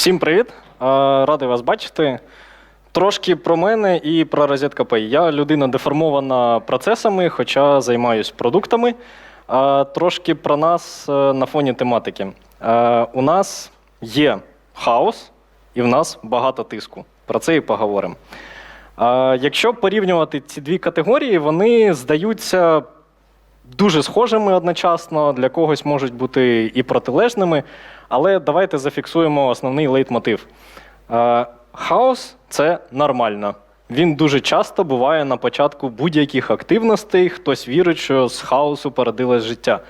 Всім привіт! Е, Радий вас бачити. Трошки про мене і про розет КП. Я людина деформована процесами, хоча займаюсь продуктами. Е, Трошки про нас е, на фоні тематики. У нас є хаос, і в нас багато тиску. Про це і поговоримо. Якщо порівнювати ці дві категорії, вони здаються дуже схожими одночасно, для когось можуть бути і протилежними. Але давайте зафіксуємо основний лейтмотив. Е, Хаос це нормально. Він дуже часто буває на початку будь-яких активностей. Хтось вірить, що з хаосу породилось життя.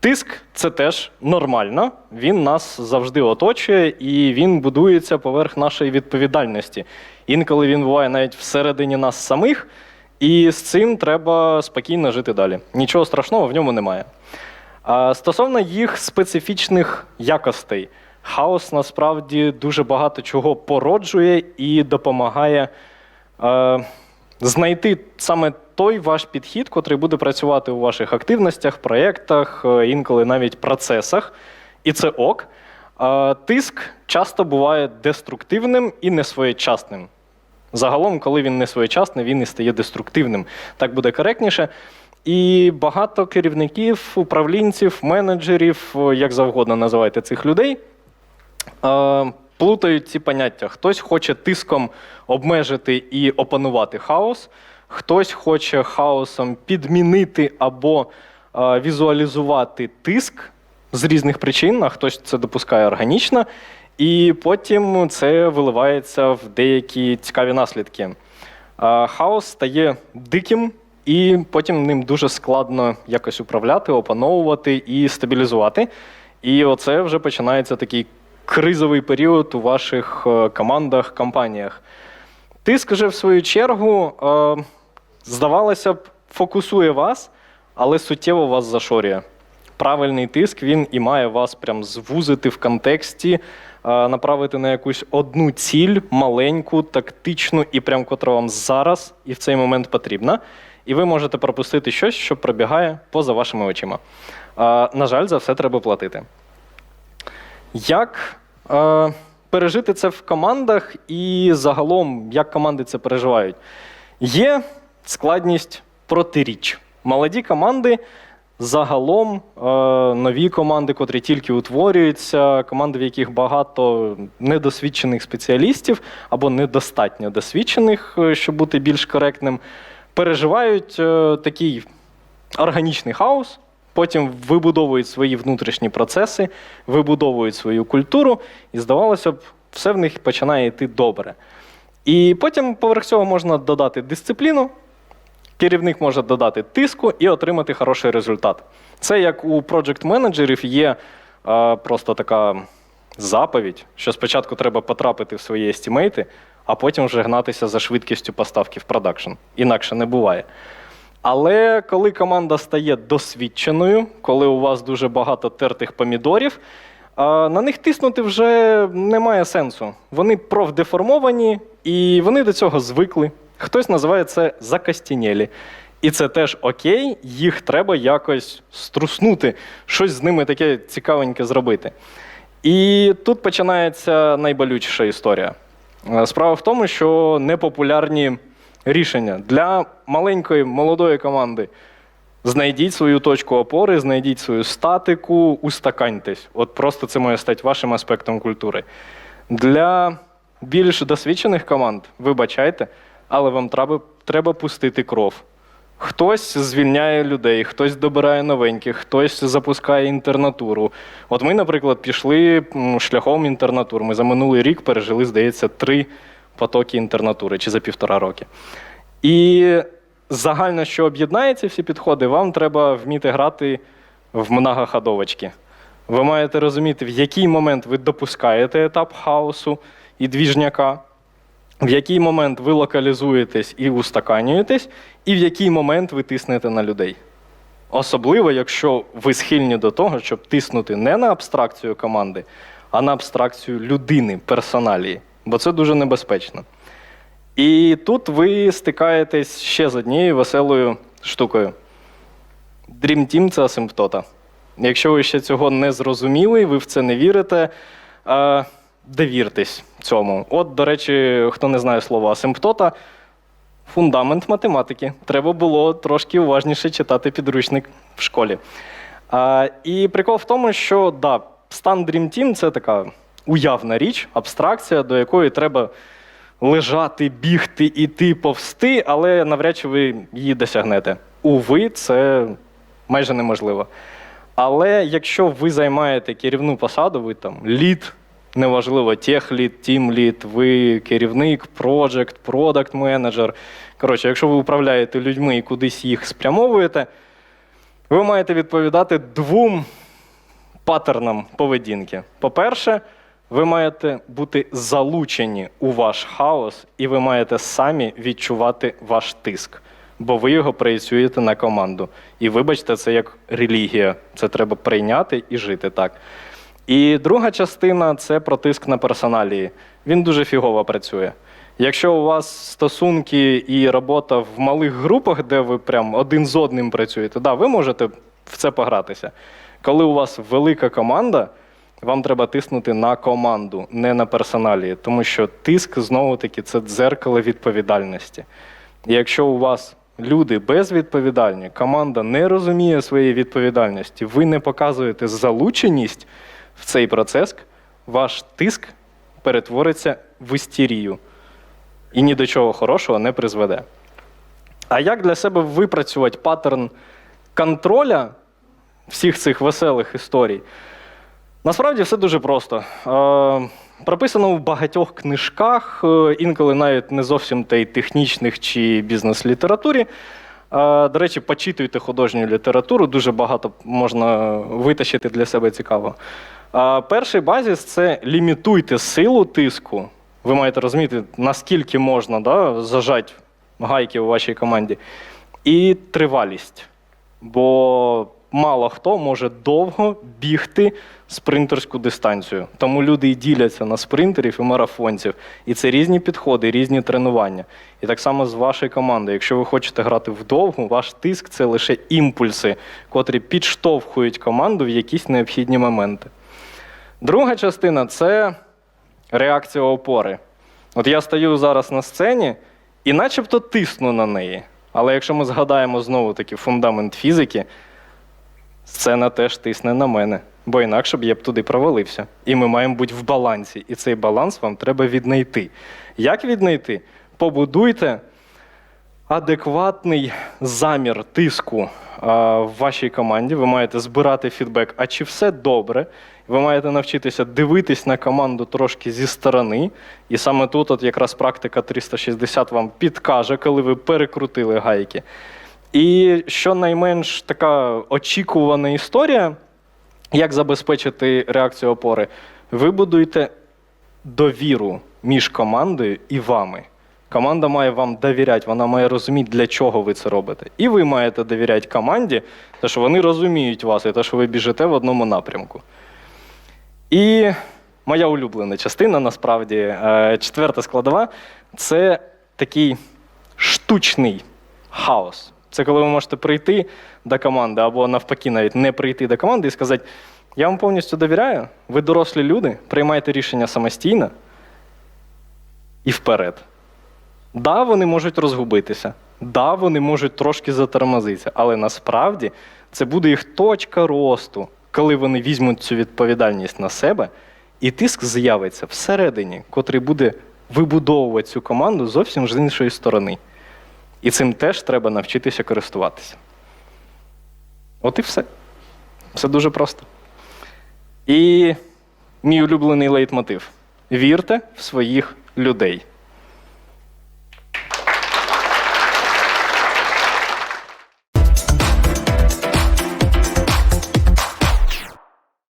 Тиск це теж нормально. Він нас завжди оточує і він будується поверх нашої відповідальності. Інколи він буває навіть всередині нас самих, і з цим треба спокійно жити далі. Нічого страшного в ньому немає. Стосовно їх специфічних якостей, хаос насправді дуже багато чого породжує і допомагає е, знайти саме той ваш підхід, котрий буде працювати у ваших активностях, проєктах, е, інколи навіть процесах. І це ок. Е, тиск часто буває деструктивним і несвоєчасним. Загалом, коли він не своєчасний, він і стає деструктивним. Так буде коректніше. І багато керівників, управлінців, менеджерів, як завгодно називайте цих людей, плутають ці поняття. Хтось хоче тиском обмежити і опанувати хаос, хтось хоче хаосом підмінити або візуалізувати тиск з різних причин, а хтось це допускає органічно, і потім це виливається в деякі цікаві наслідки. Хаос стає диким, і потім ним дуже складно якось управляти, опановувати і стабілізувати. І оце вже починається такий кризовий період у ваших е, командах, компаніях. Тиск же, в свою чергу, е, здавалося б, фокусує вас, але суттєво вас зашорює. Правильний тиск він і має вас прям звузити в контексті, направити на якусь одну ціль, маленьку, тактичну, і прям котра вам зараз і в цей момент потрібна. І ви можете пропустити щось, що пробігає поза вашими очима. На жаль, за все треба платити. Як пережити це в командах і загалом, як команди це переживають? Є складність протиріч. Молоді команди, загалом е, нові команди, котрі тільки утворюються, команди, в яких багато недосвідчених спеціалістів або недостатньо досвідчених, е, щоб бути більш коректним, переживають е, такий органічний хаос. Потім вибудовують свої внутрішні процеси, вибудовують свою культуру, і здавалося б, все в них починає йти добре. І потім поверх цього можна додати дисципліну, керівник може додати тиску і отримати хороший результат. Це як у проджект менеджерів є е, просто така заповідь, що спочатку треба потрапити в свої естімейти, а потім вже гнатися за швидкістю поставки в продакшн. Інакше не буває. Але коли команда стає досвідченою, коли у вас дуже багато тертих помідорів, а, на них тиснути вже немає сенсу. Вони профдеформовані і вони до цього звикли. Хтось називає це закостінєлі. І це теж окей, їх треба якось струснути, щось з ними таке цікавеньке зробити. І тут починається найболючіша історія. Е, Справа в тому, що непопулярні рішення для маленької молодої команди. Знайдіть свою точку опори, знайдіть свою статику, устаканьтесь. От просто це має стати вашим аспектом культури. Для більш досвідчених команд, вибачайте, але вам треба, треба пустити кров. Хтось звільняє людей, хтось добирає новеньких, хтось запускає інтернатуру. От ми, наприклад, пішли шляхом інтернатур. Ми за минулий рік пережили, здається, три потоки інтернатури чи за півтора роки. І загально, що об'єднає ці всі підходи, вам треба вміти грати в многоходовочки. Ви маєте розуміти, в який момент ви допускаєте етап хаосу і двіжняка, в який момент ви локалізуєтесь і устаканюєтесь, і в який момент ви тиснете на людей. Особливо, якщо ви схильні до того, щоб тиснути не на абстракцію команди, а на абстракцію людини, персоналії. Бо це дуже небезпечно. І тут ви стикаєтесь ще з однією веселою штукою. Dream Team – це асимптота. Якщо ви ще цього не зрозуміли, ви в це не вірите. Довіртесь цьому. От, до речі, хто не знає слова асимптота, фундамент математики. Треба було трошки уважніше читати підручник в школі. А, і прикол в тому, що да, стан Dream Team це така уявна річ, абстракція, до якої треба лежати, бігти, іти, повсти, але навряд чи ви її досягнете. Уви, це майже неможливо. Але якщо ви займаєте керівну посаду, ви там лід, неважливо, техлід, тімлід, ви керівник, проджект, продакт менеджер. Коротше, якщо ви управляєте людьми і кудись їх спрямовуєте, ви маєте відповідати двом паттернам поведінки. По-перше, ви маєте бути залучені у ваш хаос, і ви маєте самі відчувати ваш тиск, бо ви його проєцюєте на команду. І вибачте, це як релігія. Це треба прийняти і жити так. І друга частина це про тиск на персоналії. Він дуже фігово працює. Якщо у вас стосунки і робота в малих групах, де ви прям один з одним працюєте, да, ви можете в це погратися. Коли у вас велика команда, вам треба тиснути на команду, не на персоналії, тому що тиск знову-таки це дзеркало відповідальності. Якщо у вас люди безвідповідальні, команда не розуміє своєї відповідальності, ви не показуєте залученість в цей процес, ваш тиск перетвориться в істерію і ні до чого хорошого не призведе. А як для себе випрацювати паттерн контроля всіх цих веселих історій? Насправді все дуже просто. Е, прописано в багатьох книжках, е, інколи навіть не зовсім та й технічних чи бізнес-літературі. До речі, почитуйте художню літературу, дуже багато можна витащити для себе цікаво. Перший базіс це лімітуйте силу тиску. Ви маєте розуміти, наскільки можна да, зажати гайки у вашій команді, і тривалість. Бо мало хто може довго бігти спринтерську дистанцію. Тому люди і діляться на спринтерів і марафонців. І це різні підходи, різні тренування. І так само з вашою командою. Якщо ви хочете грати вдовгу, ваш тиск це лише імпульси, котрі підштовхують команду в якісь необхідні моменти. Друга частина це реакція опори. От я стою зараз на сцені і начебто тисну на неї. Але якщо ми згадаємо знову таки фундамент фізики, сцена теж тисне на мене, бо інакше б я б туди провалився. І ми маємо бути в балансі. І цей баланс вам треба віднайти. Як віднайти? Побудуйте адекватний замір тиску в вашій команді. Ви маєте збирати фідбек, а чи все добре. Ви маєте навчитися дивитись на команду трошки зі сторони. І саме тут, от якраз практика 360 вам підкаже, коли ви перекрутили гайки. І що найменш така очікувана історія, як забезпечити реакцію опори, ви будуєте довіру між командою і вами. Команда має вам довіряти, вона має розуміти, для чого ви це робите. І ви маєте довіряти команді, те, що вони розуміють вас, і те, що ви біжите в одному напрямку. І моя улюблена частина, насправді, е, четверта складова це такий штучний хаос. Це коли ви можете прийти до команди, або навпаки, навіть не прийти до команди і сказати: я вам повністю довіряю, ви дорослі люди, приймайте рішення самостійно і вперед. Да, вони можуть розгубитися, да, вони можуть трошки затормозитися, але насправді це буде їх точка росту, коли вони візьмуть цю відповідальність на себе, і тиск з'явиться всередині, котрий буде вибудовувати цю команду зовсім з іншої сторони. І цим теж треба навчитися користуватися. От і все. Все дуже просто. І мій улюблений лейтмотив: вірте в своїх людей.